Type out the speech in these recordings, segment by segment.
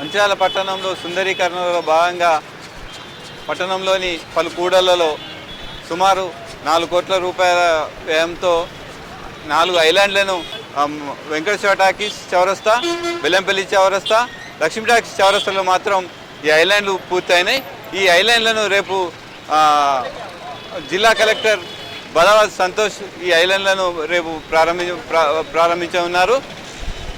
మంచిర్యాల పట్టణంలో సుందరీకరణలో భాగంగా పట్టణంలోని పలు కూడళ్ళలో సుమారు నాలుగు కోట్ల రూపాయల వ్యయంతో నాలుగు ఐలాండ్లను వెంకటేశ్వర టాకీస్ చౌరస్తా బెల్లంపల్లి చౌరస్తా లక్ష్మీ టాకీస్ చౌరస్తాలో మాత్రం ఈ ఐలాండ్లు పూర్తయినాయి. ఈ ఐలాండ్లను రేపు జిల్లా కలెక్టర్ బలవాజ్ సంతోష్ ఈ ఐలాండ్లను రేపు ప్రారంభి ప్రా- ప్రారంభించనున్నారు.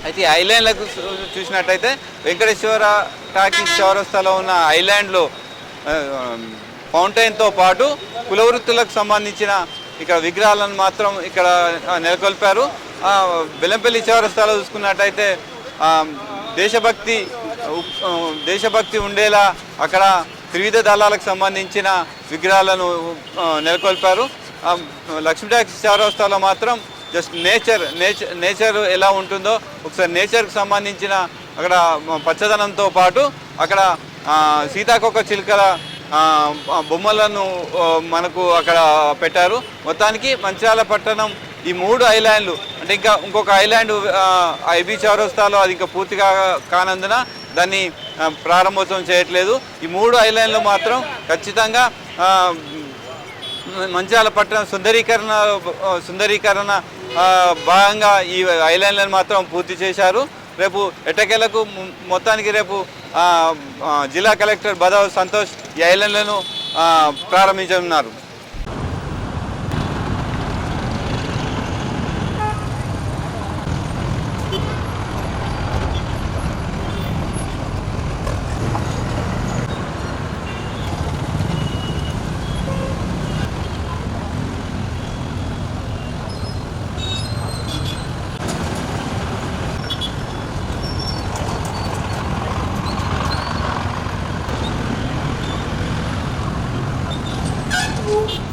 అయితే ఐలాండ్లకు చూ- చూసినట్టయితే వెంకటేశ్వర టాకీస్ చౌరస్తాలో ఉన్న ఐలాండ్లో ఫౌంటైన్తో పాటు కులవృత్తులకు సంబంధించిన ఇక్కడ విగ్రహాలను మాత్రం ఇక్కడ నెలకొల్పారు. బెల్లంపల్లి చౌరస్తాలో చూసుకున్నట్టయితే దేశభక్తి దేశభక్తి ఉండేలా అక్కడ త్రివిధ దళాలకు సంబంధించిన విగ్రహాలను నెలకొల్పారు. లక్ష్మీటాక్స్ లక్ష్మీ చౌరస్తాలో మాత్రం జస్ట్ నేచర్ నేచర్ నేచర్ ఎలా ఉంటుందో ఒకసారి నేచర్కి సంబంధించిన అక్కడ పచ్చదనంతో పాటు అక్కడ సీతాకొక చిలుకల బొమ్మలను మనకు అక్కడ పెట్టారు. మొత్తానికి మంచిర్యాల పట్టణం ఈ మూడు ఐలాండ్లు అంటే ఇంకా ఇంకొక ఐలాండ్ ఐబీ చౌరస్తాలో అది ఇంకా పూర్తిగా కానందున దాన్ని ప్రారంభోత్సవం చేయట్లేదు. ఈ మూడు ఐలాండ్లు మాత్రం ఖచ్చితంగా మంచిర్యాల పట్టణం సుందరీకరణ సుందరీకరణ భాగంగా ఈ ఐలాండ్లను మాత్రం పూర్తి చేశారు. రేపు ఎటకెలకు మొత్తానికి రేపు జిల్లా కలెక్టర్ బదావ్ సంతోష్ ఈ ఐలాండ్లను you.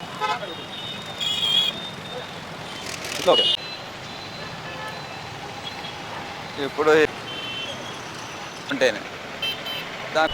ప్రారంభించనున్నారు ఇప్పుడు అంటేనే దా